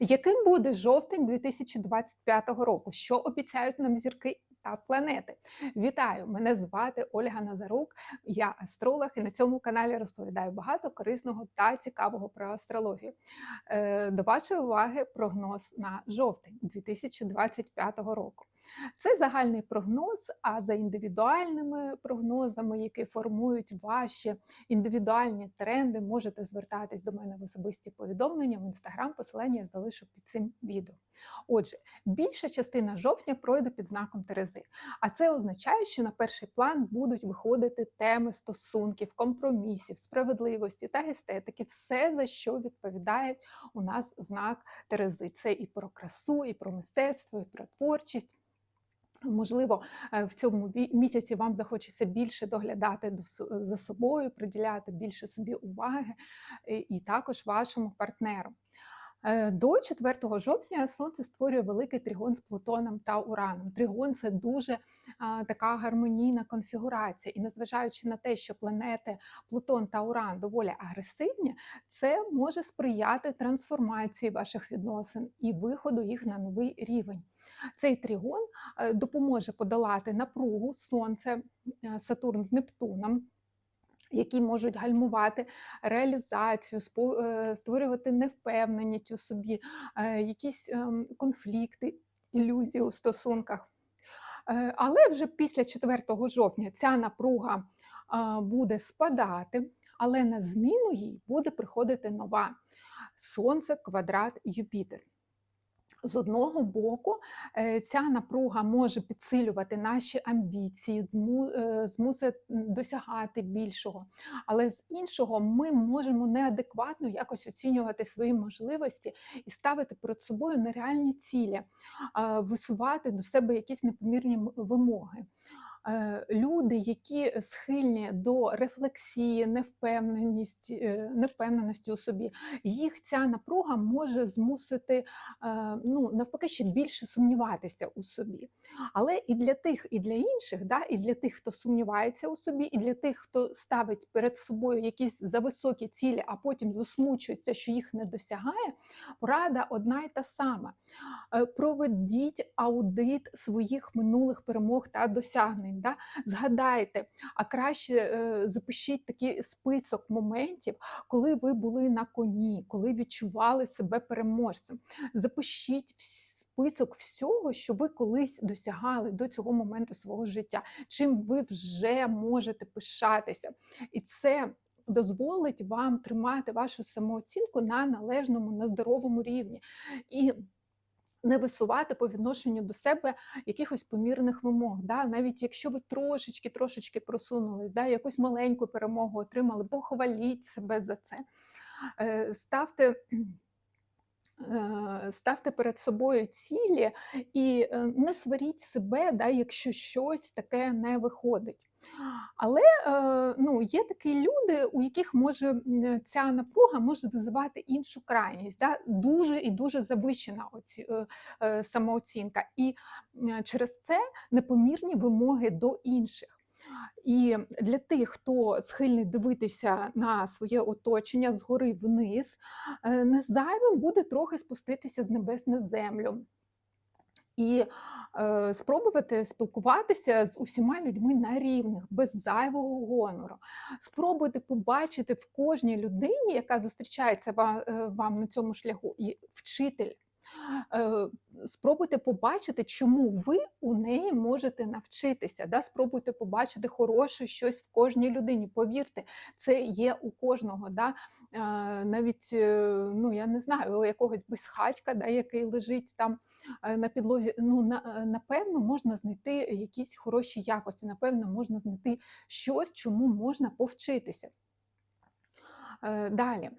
Яким буде жовтень 2025 року? Що обіцяють нам зірки та планети? Вітаю! Мене звати Ольга Назарук, я астролог, і на цьому каналі розповідаю багато корисного та цікавого про астрологію. Е, До вашої уваги прогноз на жовтень 2025 року. Це загальний прогноз, а за індивідуальними прогнозами, які формують ваші індивідуальні тренди, можете звертатись до мене в особисті повідомлення в інстаграм. Посилання я залишу під цим відео. Отже, більша частина жовтня пройде під знаком Терези, а це означає, що на перший план будуть виходити теми стосунків, компромісів, справедливості та естетики, все за що відповідає у нас знак Терези. Це і про красу, і про мистецтво, і про творчість. Можливо, е, в цьому місяці вам захочеться більше доглядати за собою, приділяти більше собі уваги і також вашому партнеру. Е, До 4 жовтня Сонце створює великий тригон з Плутоном та Ураном. Тригон це дуже а, така гармонійна конфігурація. І незважаючи на те, що планети Плутон та Уран доволі агресивні, це може сприяти трансформації ваших відносин і виходу їх на новий рівень. Цей тригон е, допоможе подолати напругу Сонце, Сатурн з Нептуном. Які можуть гальмувати реалізацію, е, створювати невпевненість у собі, е, якісь ем, конфлікти, ілюзії у стосунках. Але вже після 4 жовтня ця напруга буде спадати, але на зміну їй буде приходити нова Сонце, квадрат, Юпітер. З одного боку, е, ця напруга може підсилювати наші амбіції, е, змусить досягати більшого. Але з іншого, ми можемо неадекватно якось оцінювати свої можливості і ставити перед собою нереальні цілі, висувати до себе якісь непомірні вимоги. Е, Люди, які схильні до рефлексії, невпевненості, е, невпевненості у собі, їх ця напруга може змусити е, ну, навпаки ще більше сумніватися у собі. Але і для тих, і для інших, да, і для тих, хто сумнівається у собі, і для тих, хто ставить перед собою якісь зависокі цілі, а потім засмучується, що їх не досягає, порада одна й та сама. Проведіть аудит своїх минулих перемог та досягнень. Да? Згадайте, а краще е, запишіть такий список моментів, коли ви були на коні, коли відчували себе переможцем. Запишіть список всього, що ви колись досягали до цього моменту свого життя, чим ви вже можете пишатися. І це дозволить вам тримати вашу самооцінку на належному, на здоровому рівні. І не висувати по відношенню до себе якихось помірних вимог. Да? Навіть якщо ви трошечки трошечки просунулись, да? якусь маленьку перемогу отримали, похваліть себе за це. Е, Ставте. Е, Ставте перед собою цілі і е, не сваріть себе, да, якщо щось таке не виходить. Але е, ну, є такі люди, у яких може ця напруга може визивати іншу крайність, да? дуже і дуже завищена оці, самооцінка, і через це непомірні вимоги до інших. І для тих, хто схильний дивитися на своє оточення згори вниз, е, не зайвим буде трохи спуститися з небес на землю. І е, спробувати спілкуватися з усіма людьми на рівних, без зайвого гонору. Спробуйте побачити в кожній людині, яка зустрічається ва- е, вам на цьому шляху, і вчитель. Е, Спробуйте побачити, чому ви у неї можете навчитися. Да? Спробуйте побачити хороше щось в кожній людині. Повірте, це є у кожного. Да? Е, Навіть е, ну я не знаю, якогось безхатька, да, який лежить там на підлозі. Ну на, напевно, можна знайти якісь хороші якості. Напевно, можна знайти щось, чому можна повчитися. Далі.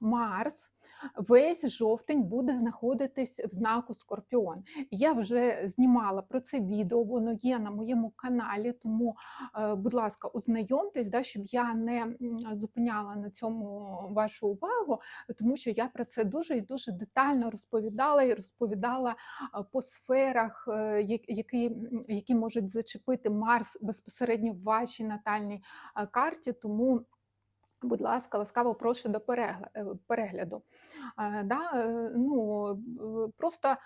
Марс весь жовтень буде знаходитись в знаку Скорпіон. Я вже знімала про це відео, воно є на моєму каналі, тому, е, будь ласка, ознайомтесь, да, щоб я не зупиняла на цьому вашу увагу, тому що я про це дуже і дуже детально розповідала і розповідала е, по сферах, е, які, які можуть зачепити Марс безпосередньо в вашій натальній карті. Тому Будь ласка, ласкаво прошу до е, перегляду. Да, е, ну, е, просто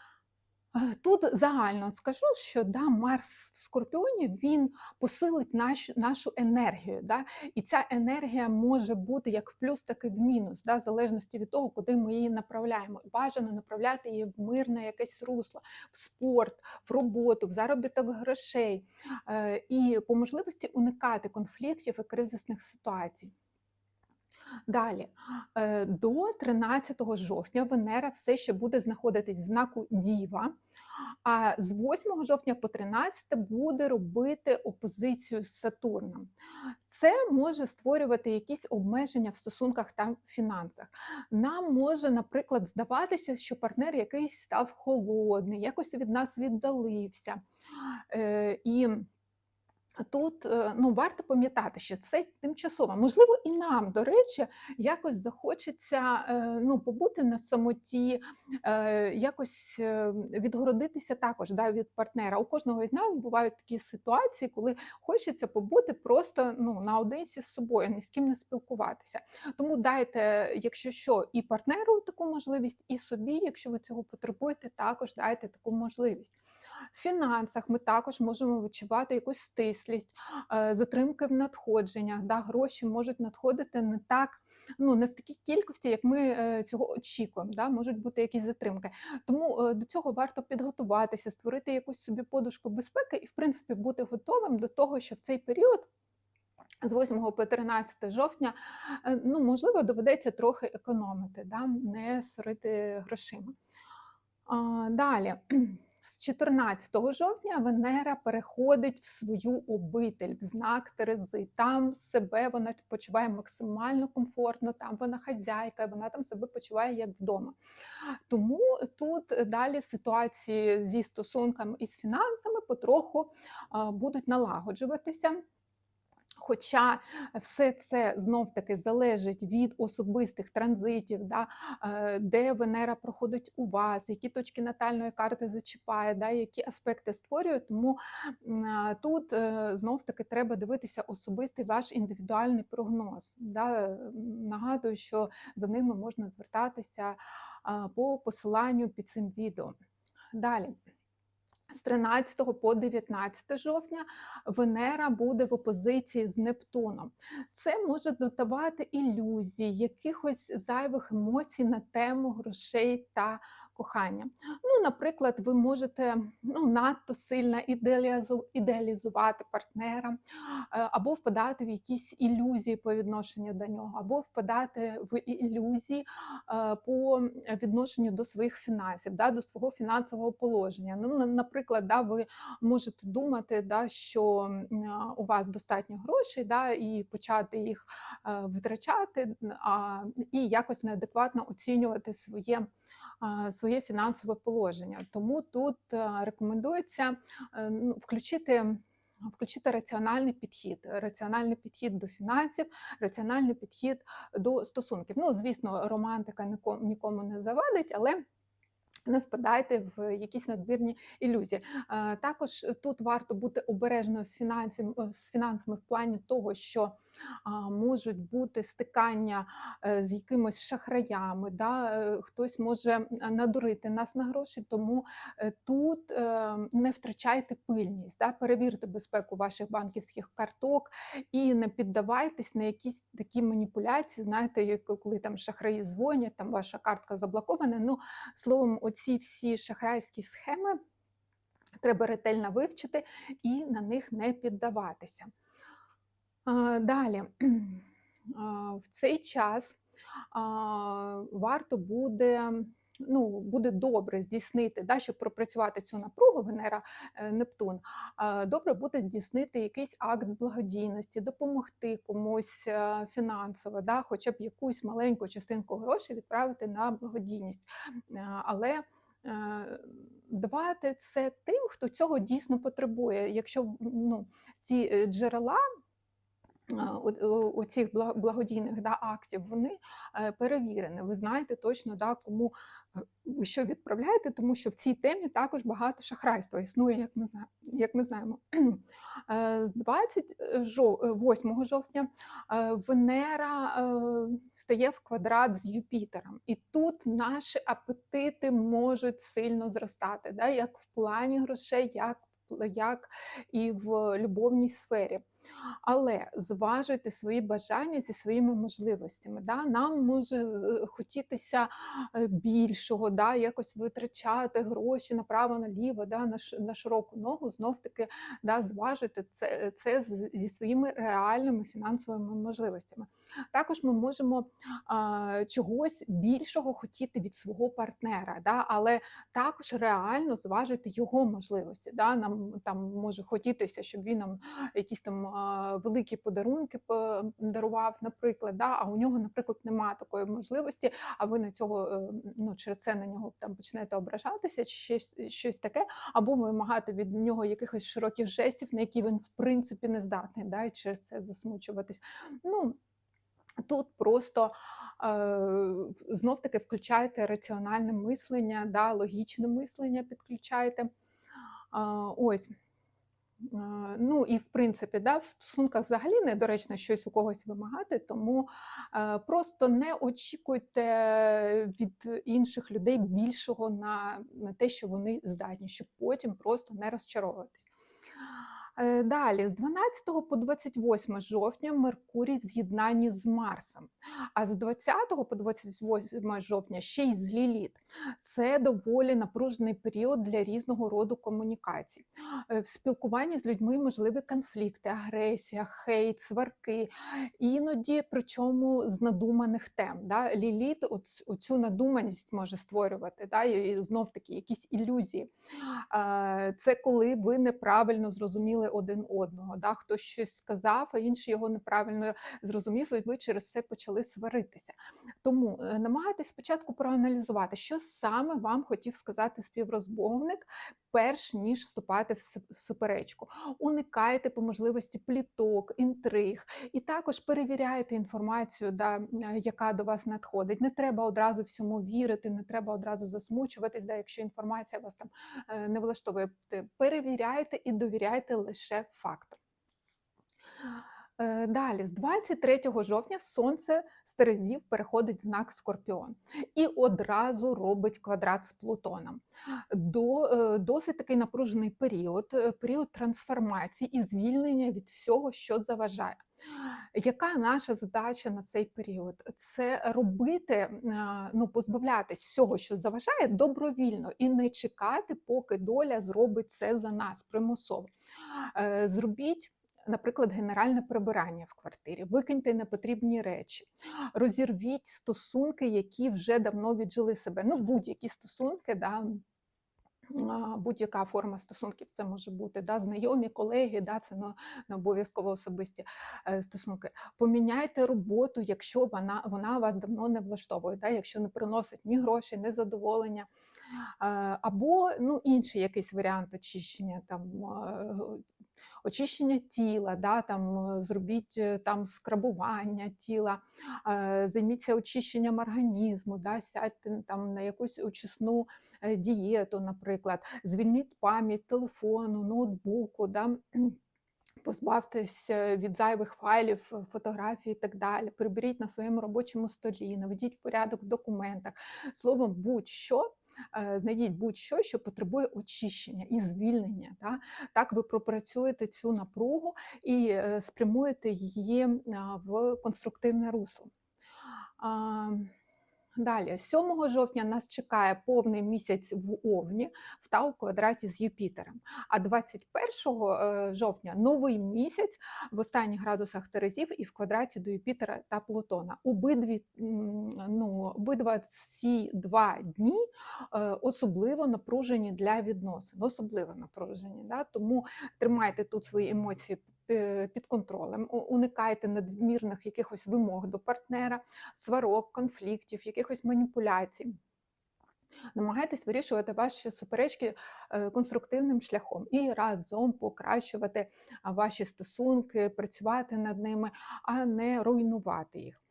тут загально скажу, що да, Марс в Скорпіоні він посилить наш, нашу енергію. Да? І ця енергія може бути як в плюс, так і в мінус, да? в залежності від того, куди ми її направляємо. Бажано направляти її в мирне якесь русло, в спорт, в роботу, в заробіток грошей і по можливості уникати конфліктів і кризисних ситуацій. Далі, е, до 13 жовтня Венера все ще буде знаходитись в знаку Діва, а з 8 жовтня по 13 буде робити опозицію з Сатурном. Це може створювати якісь обмеження в стосунках та фінансах. Нам може, наприклад, здаватися, що партнер якийсь став холодний, якось від нас віддалився. Е, І Тут е, ну, варто пам'ятати, що це тимчасово. Можливо, і нам, до речі, якось захочеться е, ну, побути на самоті, е, якось відгородитися також да, від партнера. У кожного з нас бувають такі ситуації, коли хочеться побути просто ну, наодинці з собою, ні з ким не спілкуватися. Тому дайте, якщо що, і партнеру таку можливість, і собі, якщо ви цього потребуєте, також дайте таку можливість. В фінансах ми також можемо відчувати якусь стислість, е, затримки в надходженнях. Да, Гроші можуть надходити не так, ну не в такій кількості, як ми е, цього очікуємо. Да, Можуть бути якісь затримки. Тому е, до цього варто підготуватися, створити якусь собі подушку безпеки і, в принципі, бути готовим до того, що в цей період. З 8 по 13 жовтня, ну, можливо, доведеться трохи економити, да, не сорити грошима. Далі. З 14 жовтня Венера переходить в свою обитель, в знак Терези. Там себе вона почуває максимально комфортно, там вона хазяйка, вона там себе почуває як вдома. Тому тут далі ситуації зі стосунками і з фінансами потроху будуть налагоджуватися. Хоча все це знов-таки залежить від особистих транзитів, да, е, де Венера проходить у вас, які точки натальної карти зачіпає, да, які аспекти створює. Тому тут е, знов-таки треба дивитися особистий ваш індивідуальний прогноз. Да. Нагадую, що за ними можна звертатися по посиланню під цим відео. Далі. З 13 по 19 жовтня Венера буде в опозиції з Нептуном. Це може додавати ілюзії, якихось зайвих емоцій на тему грошей та кохання. Ну, Наприклад, ви можете ну, надто сильно ідеалізувати партнера, або впадати в якісь ілюзії по відношенню до нього, або впадати в ілюзії по відношенню до своїх фінансів, да, до свого фінансового положення. Ну, Наприклад, да, ви можете думати, да, що у вас достатньо грошей, да, і почати їх витрачати, а, і якось неадекватно оцінювати своє своє фінансове положення. Тому тут рекомендується е, ну, включити. Включити раціональний підхід, раціональний підхід до фінансів, раціональний підхід до стосунків. Ну, звісно, романтика нікому не завадить, але не впадайте в якісь надмірні ілюзії. Також тут варто бути обережною з фінансами, з фінансами в плані того, що можуть бути стикання е, з якимось шахраями, да? Е, хтось може надурити нас на гроші, тому е, тут не втрачайте пильність, да? перевірте безпеку ваших банківських карток і не піддавайтесь на якісь такі маніпуляції. Знаєте, коли там шахраї дзвонять, там ваша картка заблокована. Ну, словом, оці всі шахрайські схеми треба ретельно вивчити і на них не піддаватися. Далі, в цей час варто буде. Ну, буде добре здійснити, да, щоб пропрацювати цю напругу Венера е, Нептун. Добре буде здійснити якийсь акт благодійності, допомогти комусь е, фінансово, да, хоча б якусь маленьку частинку грошей відправити на благодійність. Е, але давати це тим, хто цього дійсно потребує. Якщо ну, ці джерела у цих благодійних да, актів, вони е, перевірені. Ви знаєте точно, да, кому е, ви що відправляєте, тому що в цій темі також багато шахрайства існує, як ми як ми знаємо. Е, З 28 жовтня Венера стає в квадрат з Юпітером, і тут наші апетити можуть сильно зростати, да, як в плані грошей, як як і в любовній сфері. Але зважуйте свої бажання зі своїми можливостями. Да? Нам може е, хотітися е, більшого, да? якось витрачати гроші направо-наліво, да? на, на широку ногу, знов таки да? зважуйте це, це зі своїми реальними фінансовими можливостями. Також ми можемо а, чогось більшого хотіти від свого партнера, да? але також реально зважуйте його можливості. Да? Нам там може хотітися, щоб він нам якісь там великі подарунки по- дарував, наприклад, да? а у нього, наприклад, немає такої можливості, а ви на цього е, ну, через це на нього там почнете ображатися, чи щось, щось таке, або вимагати від нього якихось широких жестів, на які він в принципі не здатний, да? і через це засмучуватись. Ну, Тут просто е, знов таки включайте раціональне мислення, да, логічне мислення підключайте. А, ось. Е, Ну і в принципі, да, в стосунках взагалі недоречно щось у когось вимагати, тому е, просто не очікуйте від інших людей більшого на, на те, що вони здатні, щоб потім просто не розчаровуватись. Е, Далі, з 12 по 28 жовтня Меркурій в з'єднанні з Марсом, а з 20 по 28 жовтня ще й з Ліліт. Це доволі напружений період для різного роду комунікацій. Е, В спілкуванні з людьми можливі конфлікти, агресія, хейт, сварки, іноді, причому з надуманих тем. Да? Ліліт оцю надуманість може створювати, да? і знов таки якісь ілюзії. Е, Це коли ви неправильно зрозуміли один одного. Да? Хтось щось сказав, а інший його неправильно зрозумів, і ви через це почали сваритися. Тому е, намагайтесь спочатку проаналізувати, що саме вам хотів сказати співрозмовник, перш ніж вступати в суперечку. Уникайте по можливості пліток, інтриг, і також перевіряйте інформацію, да, е, яка до вас надходить. Не треба одразу всьому вірити, не треба одразу засмучуватись, да, якщо інформація вас там е, не влаштовує. Перевіряйте і довіряйте лише факту. Е, Далі, з 23 жовтня сонце з Терезів переходить в знак Скорпіон і одразу робить квадрат з Плутоном. До, е, досить такий напружений період, е, період трансформації і звільнення від всього, що заважає. Яка наша задача на цей період? Це робити, е, ну, позбавлятись всього, що заважає, добровільно і не чекати, поки доля зробить це за нас примусово. Е, Зробіть. Наприклад, генеральне прибирання в квартирі, викиньте непотрібні речі, розірвіть стосунки, які вже давно віджили себе. Ну, будь-які стосунки, да, будь-яка форма стосунків це може бути да, знайомі, колеги, да, це не, обов'язково особисті е, стосунки. Поміняйте роботу, якщо вона, вона вас давно не влаштовує, да, якщо не приносить ні грошей, ні задоволення. Е, Або ну, інший якийсь варіант очищення, там, е, очищення тіла, да, там, е, зробіть е, там скрабування тіла, е, займіться очищенням організму, да, сядьте там на якусь очисну дієту, наприклад, звільніть пам'ять телефону, ноутбуку. Да, Позбавтесь від зайвих файлів, фотографій і так далі. Приберіть на своєму робочому столі, наведіть порядок в документах. Словом, будь-що. Е, Знайдіть будь-що, що потребує очищення і звільнення. Так? Так ви пропрацюєте цю напругу і е, спрямуєте її в конструктивне русло. Далі, 7 жовтня нас чекає повний місяць в Овні в Тау квадраті з Юпітером. А 21 е, жовтня новий місяць в останніх градусах Терезів і в квадраті до Юпітера та Плутона. Обидві, ну, обидва ці два дні е, особливо напружені для відносин, особливо напружені. Да? Тому тримайте тут свої емоції під контролем, уникайте надмірних якихось вимог до партнера, сварок, конфліктів, якихось маніпуляцій. Намагайтесь вирішувати ваші суперечки е, конструктивним шляхом і разом покращувати ваші стосунки, працювати над ними, а не руйнувати їх.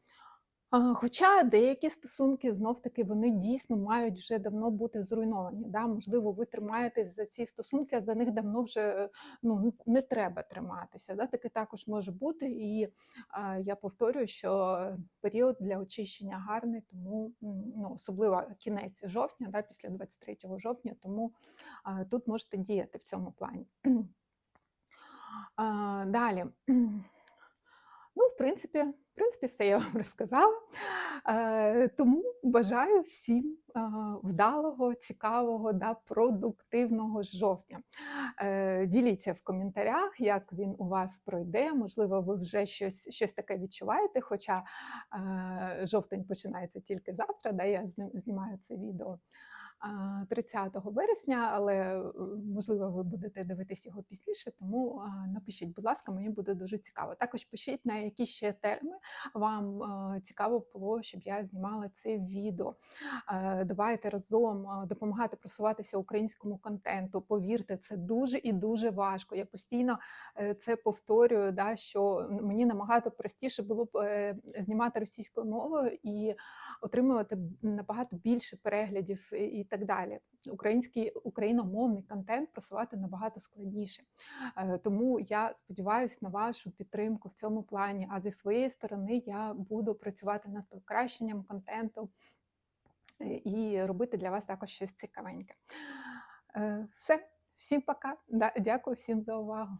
Хоча деякі стосунки знов-таки вони дійсно мають вже давно бути зруйновані. Да? Можливо, ви тримаєтесь за ці стосунки, а за них давно вже е, ну, не треба триматися. Да? Таке також може бути. І а, я повторюю, що період для очищення гарний, тому ну, особливо кінець жовтня, да, після 23 жовтня, тому а, тут можете діяти в цьому плані. А, далі. Ну, в принципі, в принципі, все я вам розказала. Е, тому бажаю всім вдалого, цікавого да, продуктивного жовтня. Е, діліться в коментарях, як він у вас пройде. Можливо, ви вже щось, щось таке відчуваєте, хоча е, жовтень починається тільки завтра, да, я знім- знімаю це відео. А, 30 вересня, але е, можливо ви будете дивитись його пізніше, тому напишіть, будь ласка, мені буде дуже цікаво. Також пишіть, на які ще теми вам цікаво було, щоб я знімала це відео. Е, Давайте разом допомагати просуватися українському контенту. Повірте, це дуже і дуже важко. Я постійно е, це повторюю, да, що мені набагато простіше було б знімати російською мовою і отримувати набагато більше переглядів і так далі. Український україномовний контент просувати набагато складніше. Е, Тому я сподіваюся на вашу підтримку в цьому плані. А зі своєї сторони я буду працювати над покращенням контенту е, і робити для вас також щось цікавеньке. Е, Все, всім пока. Дякую всім за увагу.